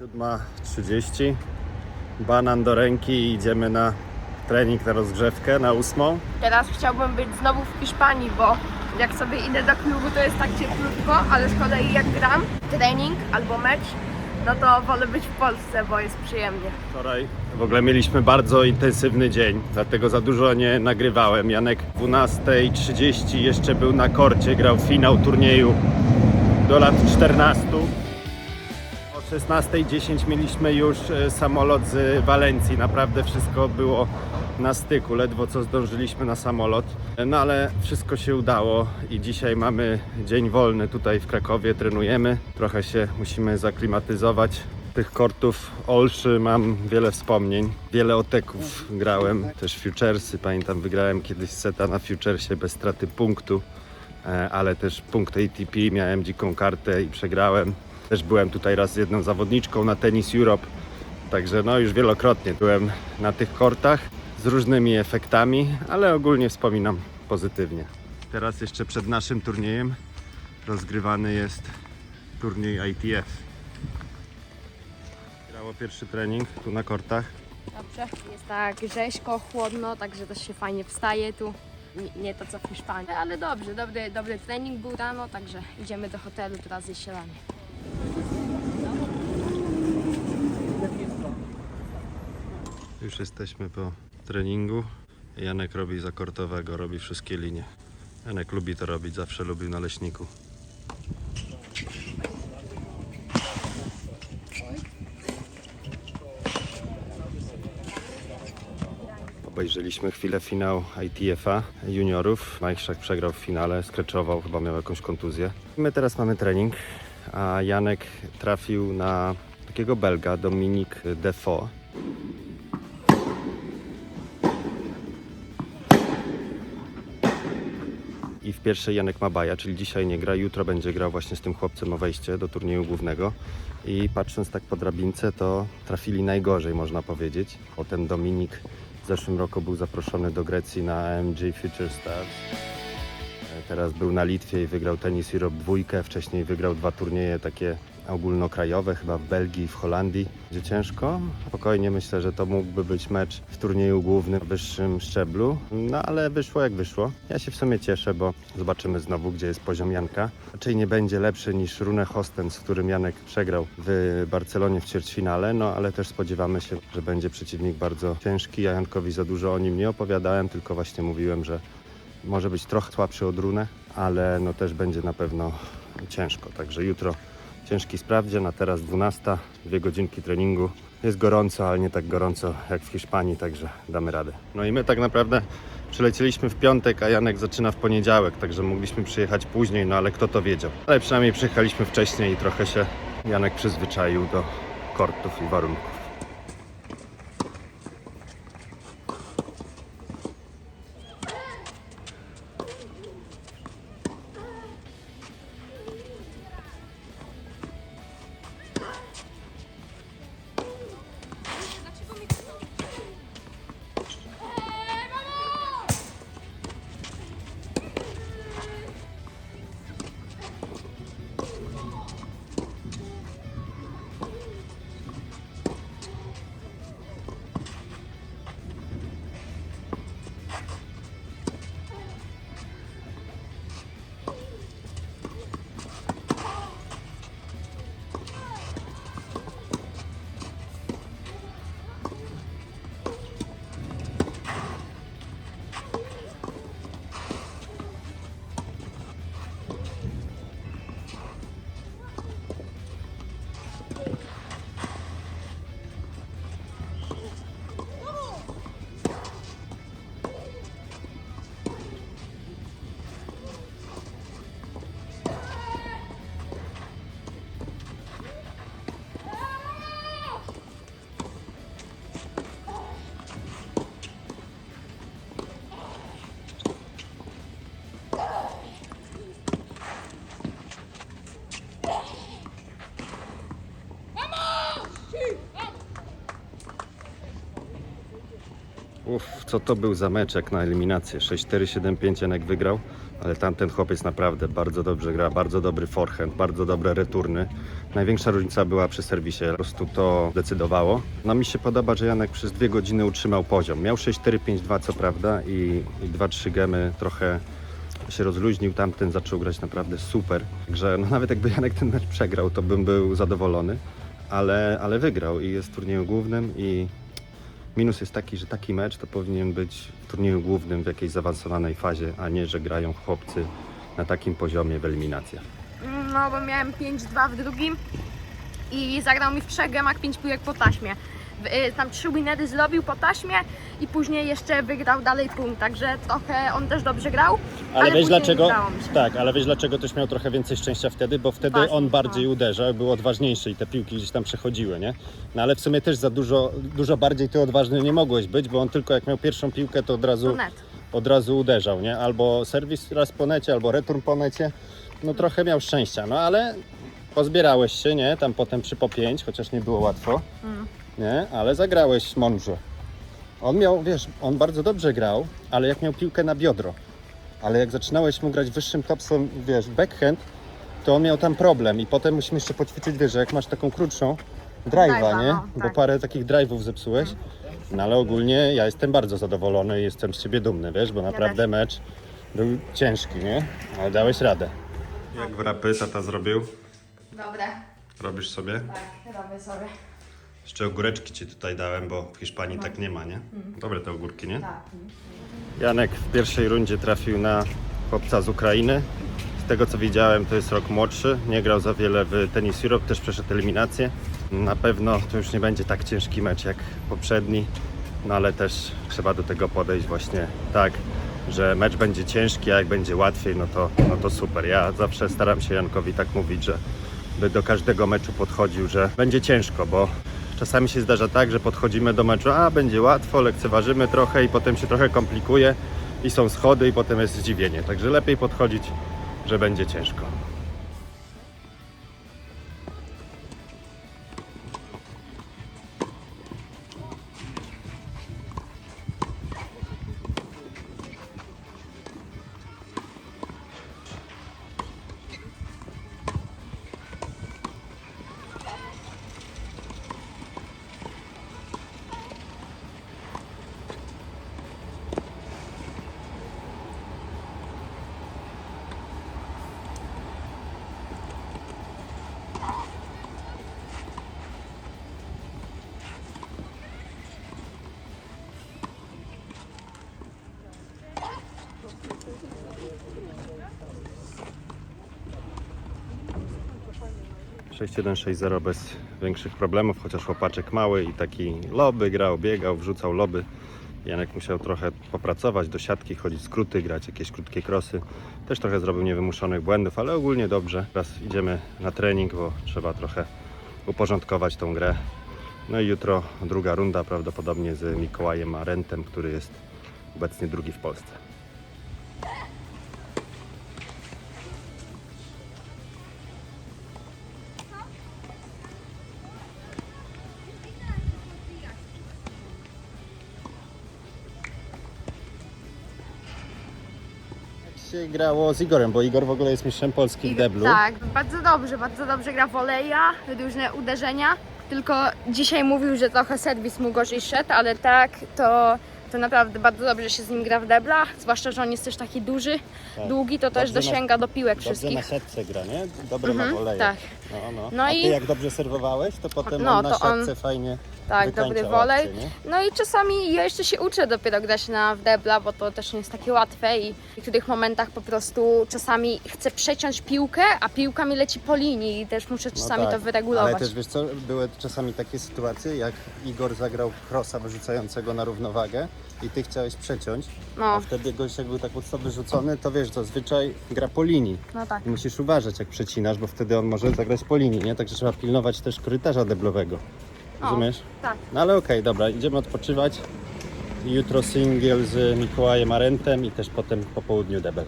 7.30. Banan do ręki i idziemy na trening, na rozgrzewkę na ósmą. Teraz chciałbym być znowu w Hiszpanii, bo jak sobie idę do klubu, to jest tak cieplutko, ale z kolei jak gram trening albo mecz, no to wolę być w Polsce, bo jest przyjemnie. Wczoraj w ogóle mieliśmy bardzo intensywny dzień, dlatego za dużo nie nagrywałem. Janek o 12.30 jeszcze był na korcie, grał finał turnieju do lat 14. O 16.10 mieliśmy już e, samolot z Walencji. Naprawdę wszystko było na styku, ledwo co zdążyliśmy na samolot. No ale wszystko się udało i dzisiaj mamy dzień wolny tutaj w Krakowie, trenujemy. Trochę się musimy zaklimatyzować. Tych kortów Olszy mam wiele wspomnień. Wiele oteków grałem, też futuresy. Pamiętam, wygrałem kiedyś seta na futuresie bez straty punktu, e, ale też punkt ATP, miałem dziką kartę i przegrałem. Też byłem tutaj raz z jedną zawodniczką na Tennis Europe, także no już wielokrotnie byłem na tych kortach z różnymi efektami, ale ogólnie wspominam pozytywnie. Teraz jeszcze przed naszym turniejem rozgrywany jest turniej ITF. Grało pierwszy trening tu na kortach. Dobrze. Jest tak rzeźko, chłodno, także też się fajnie wstaje tu. Nie, nie to co w Hiszpanii, ale dobrze, dobry, dobry trening był rano, także idziemy do hotelu teraz jest. Już jesteśmy po treningu. Janek robi zakortowego, robi wszystkie linie. Janek lubi to robić, zawsze lubił na leśniku. Obejrzeliśmy chwilę finał ITF-a juniorów. Mike Szak przegrał w finale, skreczował, chyba miał jakąś kontuzję. My teraz mamy trening, a Janek trafił na takiego Belga, Dominique Defoe. I w pierwszej Janek Mabaja, czyli dzisiaj nie gra, jutro będzie grał właśnie z tym chłopcem o wejście do turnieju głównego. I patrząc tak po drabince, to trafili najgorzej, można powiedzieć. Potem Dominik w zeszłym roku był zaproszony do Grecji na AMG Future Stars. Teraz był na Litwie i wygrał Tennis Europe dwójkę. Wcześniej wygrał dwa turnieje takie ogólnokrajowe, chyba w Belgii i w Holandii. Gdzie ciężko. Spokojnie myślę, że to mógłby być mecz w turnieju głównym w wyższym szczeblu. No ale wyszło jak wyszło. Ja się w sumie cieszę, bo zobaczymy znowu, gdzie jest poziom Janka. Raczej nie będzie lepszy niż Rune Hosten, z którym Janek przegrał w Barcelonie w ćwierćfinale, no ale też spodziewamy się, że będzie przeciwnik bardzo ciężki. Ja Jankowi za dużo o nim nie opowiadałem, tylko właśnie mówiłem, że może być trochę słabszy od Rune, ale no też będzie na pewno ciężko. Także jutro ciężki sprawdzian, a teraz 12, dwie godzinki treningu. Jest gorąco, ale nie tak gorąco jak w Hiszpanii, także damy radę. No i my tak naprawdę przylecieliśmy w piątek, a Janek zaczyna w poniedziałek, także mogliśmy przyjechać później, no ale kto to wiedział. Ale przynajmniej przyjechaliśmy wcześniej i trochę się Janek przyzwyczaił do kortów i warunków. Co to był za mecz jak na eliminację. 6-4-7-5 Janek wygrał, ale tamten chłopiec naprawdę bardzo dobrze gra, bardzo dobry forehand, bardzo dobre returny. Największa różnica była przy serwisie, po prostu to decydowało. No mi się podoba, że Janek przez dwie godziny utrzymał poziom. Miał 6-4-5-2 co prawda i, i 2-3 gemy trochę się rozluźnił, tamten zaczął grać naprawdę super. Także no nawet jakby Janek ten mecz przegrał, to bym był zadowolony, ale, ale wygrał i jest w turnieju głównym i minus jest taki, że taki mecz to powinien być w turnieju głównym w jakiejś zaawansowanej fazie, a nie, że grają chłopcy na takim poziomie w eliminacjach. No, bo miałem 5-2 w drugim i zagrał mi w trzech gemach 5 piłek po taśmie. Y, Tam trzy winery zrobił po taśmie i później jeszcze wygrał dalej punkt, także trochę on też dobrze grał. Ale, wiesz później dlaczego? Tak, ale wiesz dlaczego też miał trochę więcej szczęścia wtedy, bo wtedy Właśnie, on bardziej no. uderzał, był odważniejszy i te piłki gdzieś tam przechodziły, nie? No ale w sumie też za dużo, dużo bardziej ty odważny nie mogłeś być, bo on tylko jak miał pierwszą piłkę, to od razu, net. od razu uderzał, nie? Albo serwis raz po necie, albo return po necie. No trochę miał szczęścia, no ale pozbierałeś się, nie? Tam potem przy po chociaż nie było łatwo, Mm. Nie? Ale zagrałeś mądrze. On miał, wiesz, on bardzo dobrze grał, ale jak miał piłkę na biodro, ale jak zaczynałeś mu grać wyższym topsem, wiesz, backhand, to on miał tam problem i potem musimy jeszcze poćwiczyć, wiesz, że jak masz taką krótszą drive'a, nie? no, Bo tak. parę takich drive'ów zepsułeś. No ale ogólnie ja jestem bardzo zadowolony i jestem z ciebie dumny, wiesz, bo naprawdę mecz był ciężki, nie? Ale dałeś radę. Jak wrapy tata zrobił? Dobre, Robisz sobie? tak, robię sobie. Jeszcze ogóreczki ci tutaj dałem, bo w Hiszpanii tak nie ma, nie? Dobre te ogórki, nie? Tak. Janek w pierwszej rundzie trafił na chłopca z Ukrainy. Z tego co widziałem, to jest rok młodszy. Nie grał za wiele w Tennis Europe, też przeszedł eliminację. Na pewno to już nie będzie tak ciężki mecz jak poprzedni, no ale też trzeba do tego podejść właśnie tak, że mecz będzie ciężki, a jak będzie łatwiej, no to, no to super. Ja zawsze staram się Jankowi tak mówić, że by do każdego meczu podchodził, że będzie ciężko, bo czasami się zdarza tak, że podchodzimy do meczu, a będzie łatwo, lekceważymy trochę i potem się trochę komplikuje i są schody i potem jest zdziwienie. Także lepiej podchodzić, że będzie ciężko. Sześć jeden, sześć zero bez większych problemów, chociaż chłopaczek mały i taki loby grał, biegał, wrzucał loby. Janek musiał trochę popracować, do siatki chodzić, skróty grać, jakieś krótkie krosy. Też trochę zrobił niewymuszonych błędów, ale ogólnie dobrze. Teraz idziemy na trening, bo trzeba trochę uporządkować tą grę. No i jutro druga runda, prawdopodobnie z Mikołajem Arentem, który jest obecnie drugi w Polsce. Się grało z Igorem, bo Igor w ogóle jest mistrzem Polski w deblu. Tak, bardzo dobrze, bardzo dobrze gra woleja, różne uderzenia. Tylko dzisiaj mówił, że trochę serwis mu gorzej szedł, ale tak, to, to naprawdę bardzo dobrze się z nim gra w debla. Zwłaszcza, że on jest też taki duży, Tak. długi, to też Dobrze na- dosięga do piłek Dobrze na wszystkich. siatce gra, nie? Dobre Mhm, ma woleje. tak. No, no. No A i- ty jak dobrze serwowałeś, to potem No, on na to on- siatce fajnie Tak, dobry wolej. nie? No i czasami ja jeszcze się uczę dopiero grać na w debla, bo to też nie jest takie łatwe i w niektórych momentach po prostu czasami chcę przeciąć piłkę, a piłka mi leci po linii i też muszę czasami No tak, to wyregulować. Ale też wiesz co, były czasami takie sytuacje, jak Igor zagrał krosa wyrzucającego na równowagę i ty chciałeś przeciąć, No, a wtedy gość jak był tak mocno wyrzucony, to wiesz, zazwyczaj gra po linii. no tak. I musisz uważać jak przecinasz, bo wtedy on może zagrać po linii, nie? Także trzeba pilnować też korytarza deblowego. Rozumiesz? tak. No ale okej, dobra, idziemy odpoczywać. Jutro singiel z Mikołajem Arentem i też potem po południu debel.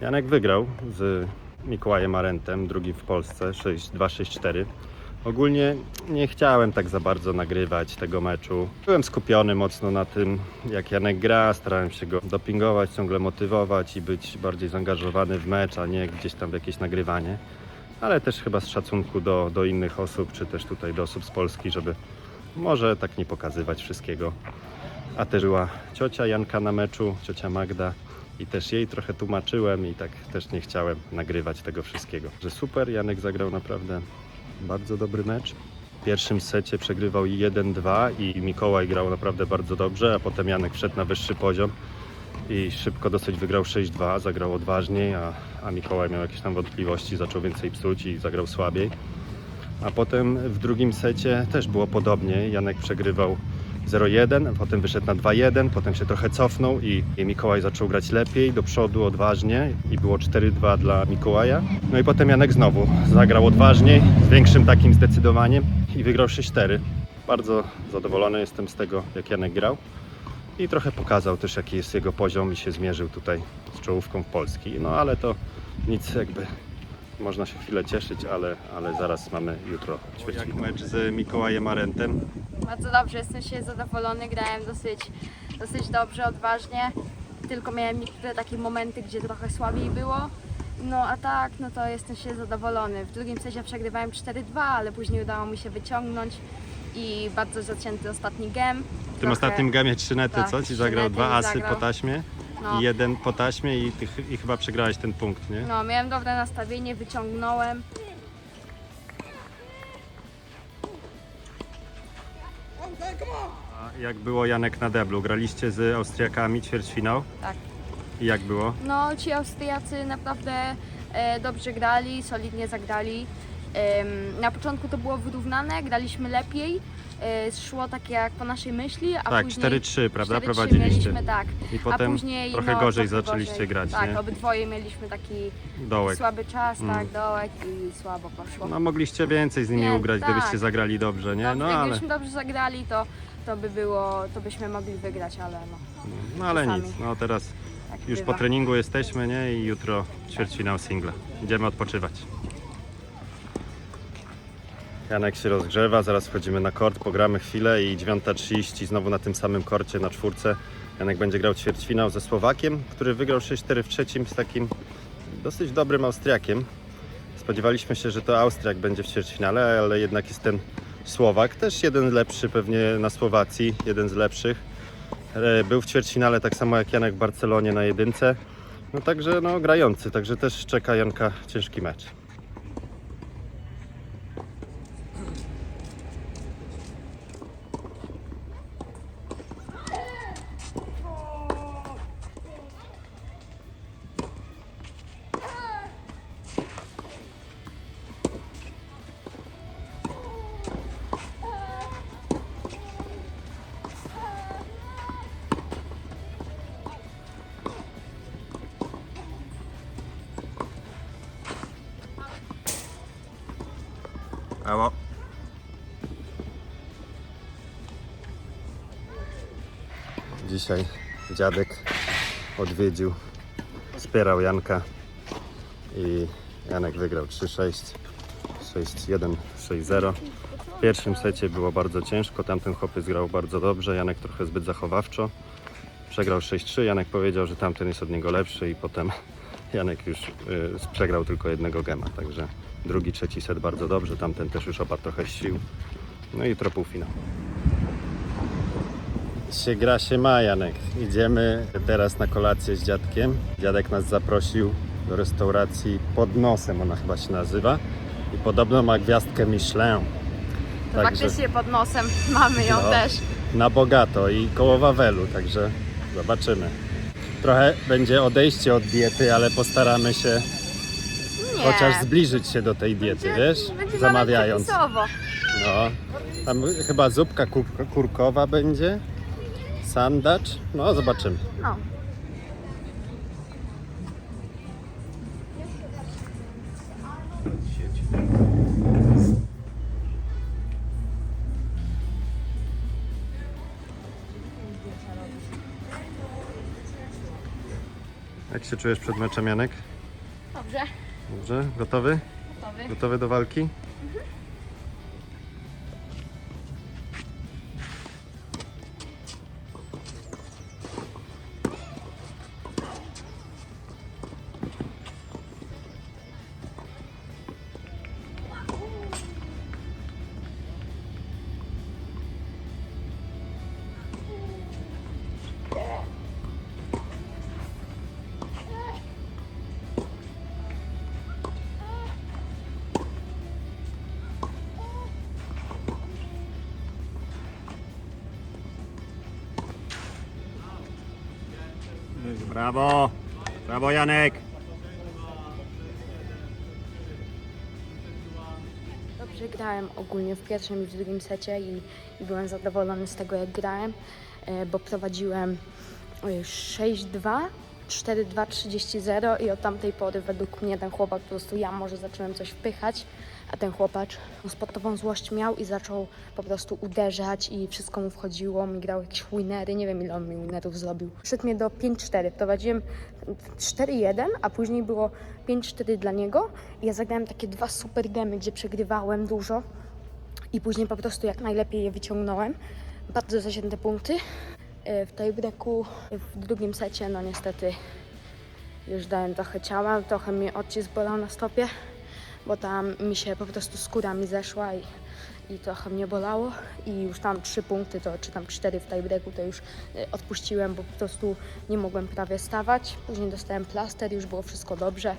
Janek wygrał z Mikołajem Arentem, drugi w Polsce, 6-2-6-4. Ogólnie nie chciałem tak za bardzo nagrywać tego meczu. Byłem skupiony mocno na tym, jak Janek gra, starałem się go dopingować, ciągle motywować i być bardziej zaangażowany w mecz, a nie gdzieś tam w jakieś nagrywanie. Ale też chyba z szacunku do, do innych osób, czy też tutaj do osób z Polski, żeby może tak nie pokazywać wszystkiego. A też była ciocia Janka na meczu, ciocia Magda i też jej trochę tłumaczyłem i tak też nie chciałem nagrywać tego wszystkiego. Że super, Janek zagrał naprawdę bardzo dobry mecz. W pierwszym secie przegrywał 1-2 i Mikołaj grał naprawdę bardzo dobrze, a potem Janek wszedł na wyższy poziom i szybko dosyć wygrał 6-2, zagrał odważniej, a, a Mikołaj miał jakieś tam wątpliwości, zaczął więcej psuć i zagrał słabiej. A potem w drugim secie też było podobnie. Janek przegrywał 0-1, potem wyszedł na 2-1, potem się trochę cofnął i, i Mikołaj zaczął grać lepiej, do przodu odważnie i było 4-2 dla Mikołaja. No i potem Janek znowu zagrał odważniej, z większym takim zdecydowaniem i wygrał 6-4. Bardzo zadowolony jestem z tego, jak Janek grał i trochę pokazał też, jaki jest jego poziom i się zmierzył tutaj z czołówką w Polski. No ale to nic jakby można się chwilę cieszyć, ale, ale zaraz mamy jutro Jak mecz z Mikołajem Arentem. Bardzo dobrze, jestem się zadowolony, grałem dosyć, dosyć dobrze, odważnie. Tylko miałem niektóre takie momenty, gdzie trochę słabiej było. No a tak, no to jestem się zadowolony. W drugim secie przegrywałem 4-2, ale później udało mi się wyciągnąć i bardzo zacięty ostatni gem. W tym ostatnim gamie trzy nety, tak, co? Ci zagrał dwa mi asy zagrał. po taśmie No. i jeden po taśmie i, ty, ch- i chyba przegrałeś ten punkt, nie? No, miałem dobre nastawienie, wyciągnąłem. A jak było Janek na deblu? Graliście z Austriakami ćwierćfinał? Tak. I jak było? No, ci Austriacy naprawdę e, dobrze grali, solidnie zagrali. Na początku to było wyrównane, graliśmy lepiej. E, szło tak jak po naszej myśli, a tak, później 4-3, prawda? 4-3 Prowadziliście. mieliśmy, tak. I a potem później trochę no, gorzej trochę zaczęliście gorzej. grać, Tak, nie? obydwoje mieliśmy taki Dołek. słaby czas, Mm. tak, dołek i słabo poszło. No mogliście więcej z nimi Nie, ugrać, tak. gdybyście zagrali dobrze, nie? No ale, Jakbyśmy dobrze zagrali, to, to by było, to byśmy mogli wygrać, ale no. no ale czasami. nic. No teraz Tak już po bywa. treningu jesteśmy, nie? I jutro ćwierćfinał singla. Idziemy odpoczywać. Janek się rozgrzewa, zaraz wchodzimy na kort, pogramy chwilę i 9.30 znowu na tym samym korcie na czwórce. Janek będzie grał ćwierćfinał ze Słowakiem, który wygrał 6-4 w trzecim z takim dosyć dobrym Austriakiem. Spodziewaliśmy się, że to Austriak będzie w ćwierćfinale, ale jednak jest ten Słowak, też jeden lepszy pewnie na Słowacji, jeden z lepszych. E, Był w ćwierćfinale tak samo jak Janek w Barcelonie na jedynce. No także no grający, także też czeka Janka ciężki mecz. Dzisiaj dziadek odwiedził, wspierał Janka i Janek wygrał 3-6, 6-1, 6-0. W pierwszym secie było bardzo ciężko, tamten chłopiec grał bardzo dobrze, Janek trochę zbyt zachowawczo. Przegrał 6-3, Janek powiedział, że tamten jest od niego lepszy i potem Janek już y, przegrał tylko jednego gema, także drugi, trzeci set bardzo dobrze, tamten też już opadł trochę sił. No i jutro półfinał. Się gra się ma, Janek. Idziemy teraz na kolację z dziadkiem. Dziadek nas zaprosił do restauracji pod nosem, ona chyba się nazywa. I podobno ma gwiazdkę Michelin. To Także- faktycznie pod nosem mamy ją No. też. na bogato i koło Wawelu, także zobaczymy. Trochę będzie odejście od diety, ale postaramy się Nie. chociaż zbliżyć się do tej diety, Będzie- wiesz? będzie Zamawiając. No, tam chyba zupka kur kurkowa będzie, sandacz, no zobaczymy. No. Jak się czujesz przed meczem, Janek? Dobrze, Dobrze? Gotowy? gotowy. Gotowy do walki? Brawo! Brawo Janek! Dobrze grałem ogólnie w pierwszym i w drugim secie i, i byłem zadowolony z tego, jak grałem, e, bo prowadziłem e, 6-2, 4-2, 30-0 i od tamtej pory według mnie ten chłopak po prostu ja może zacząłem coś wpychać, a ten chłopacz sportową złość miał i zaczął po prostu uderzać i wszystko mu wchodziło, mi grał jakieś winery, nie wiem ile on mi winerów zrobił. Szedł mnie do 5-4, prowadziłem 4-1, a później było 5-4 dla niego i ja zagrałem takie dwa super gemy, gdzie przegrywałem dużo i później po prostu jak najlepiej je wyciągnąłem. Bardzo zacięte punkty. E, W tej breku w drugim secie, no niestety już dałem trochę ciała, trochę mnie odcisk bolał na stopie, bo tam mi się po prostu skóra mi zeszła i, i trochę mnie bolało i już tam trzy punkty, to czy tam cztery w tiebreaku to już e, odpuściłem, bo po prostu nie mogłem prawie stawać. Później dostałem plaster, już było wszystko dobrze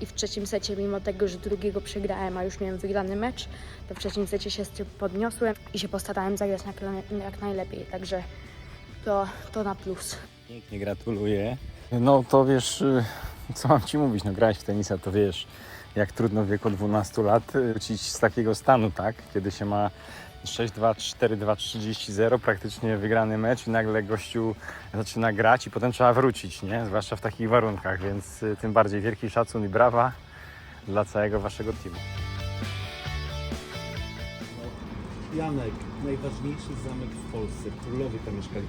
i w trzecim secie, mimo tego, że drugiego przegrałem, a już miałem wygrany mecz, to w trzecim secie się z tym podniosłem i się postarałem zagrać jak, jak najlepiej, także to, to na plus. Pięknie gratuluję. No to wiesz, y, co mam ci mówić, no grałeś w tenisa, to wiesz, jak trudno w wieku 12 lat y, wrócić z takiego stanu, tak? Kiedy się ma 6-2, 4-2, 30-0, praktycznie wygrany mecz i nagle gościu zaczyna grać i potem trzeba wrócić, nie? Zwłaszcza w takich warunkach, więc y, tym bardziej wielki szacun i brawa dla całego waszego teamu. Janek, najważniejszy zamek w Polsce. Królowie tam mieszkali.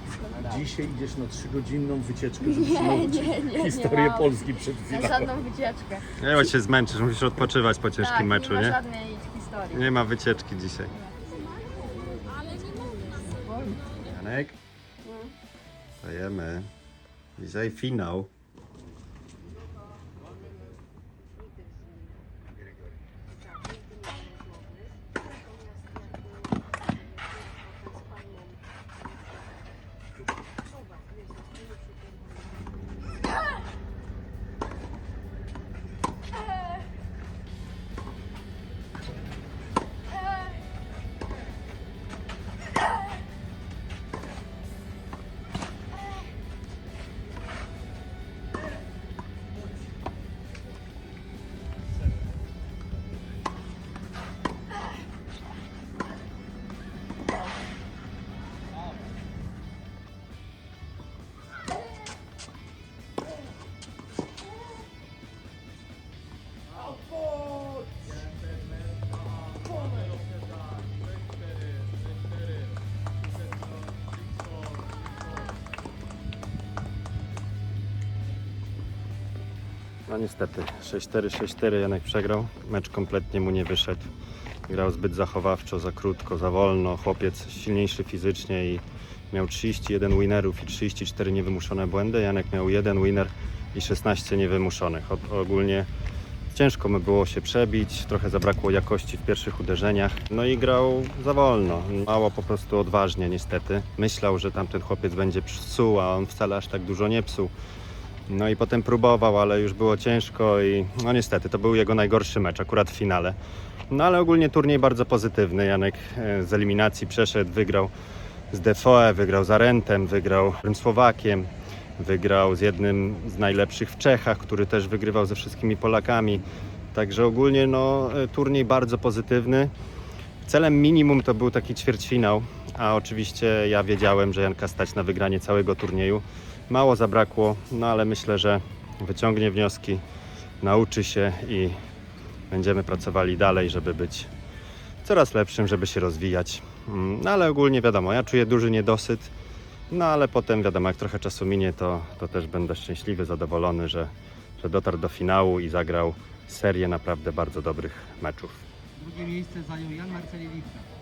Dzisiaj idziesz na trzygodzinną wycieczkę, żeby znowu historię mam. Polski przed Na finałem. żadną wycieczkę. Nie, bo się zmęczysz, musisz odpoczywać po ciężkim tak, meczu, nie? nie? ma żadnej historii. Nie ma wycieczki dzisiaj. Janek? Dajemy. Dzisiaj finał. No niestety, 6-4, 6-4 Janek przegrał. Mecz kompletnie mu nie wyszedł. Grał zbyt zachowawczo, za krótko, za wolno. Chłopiec silniejszy fizycznie i miał 31 winerów i 34 niewymuszone błędy. Janek miał jeden winner i 16 niewymuszonych. Ogólnie ciężko mu było się przebić, trochę zabrakło jakości w pierwszych uderzeniach. No i grał za wolno, mało po prostu odważnie niestety. Myślał, że tamten chłopiec będzie psuł, a on wcale aż tak dużo nie psuł. No i potem próbował, ale już było ciężko i no niestety to był jego najgorszy mecz, akurat w finale. No ale ogólnie turniej bardzo pozytywny. Janek e, z eliminacji przeszedł, wygrał z Defoe, wygrał z Arentem, wygrał z Słowakiem, wygrał z jednym z najlepszych w Czechach, który też wygrywał ze wszystkimi Polakami. Także ogólnie no, e, turniej bardzo pozytywny. Celem minimum to był taki ćwierćfinał, a oczywiście ja wiedziałem, że Janka stać na wygranie całego turnieju. Mało zabrakło, no ale myślę, że wyciągnie wnioski, nauczy się i będziemy pracowali dalej, żeby być coraz lepszym, żeby się rozwijać. Mm, No ale ogólnie wiadomo, ja czuję duży niedosyt, no ale potem wiadomo, jak trochę czasu minie, to, to też będę szczęśliwy, zadowolony, że, że dotarł do finału i zagrał serię naprawdę bardzo dobrych meczów. Drugie miejsce zajął Jan Marceli Lichner.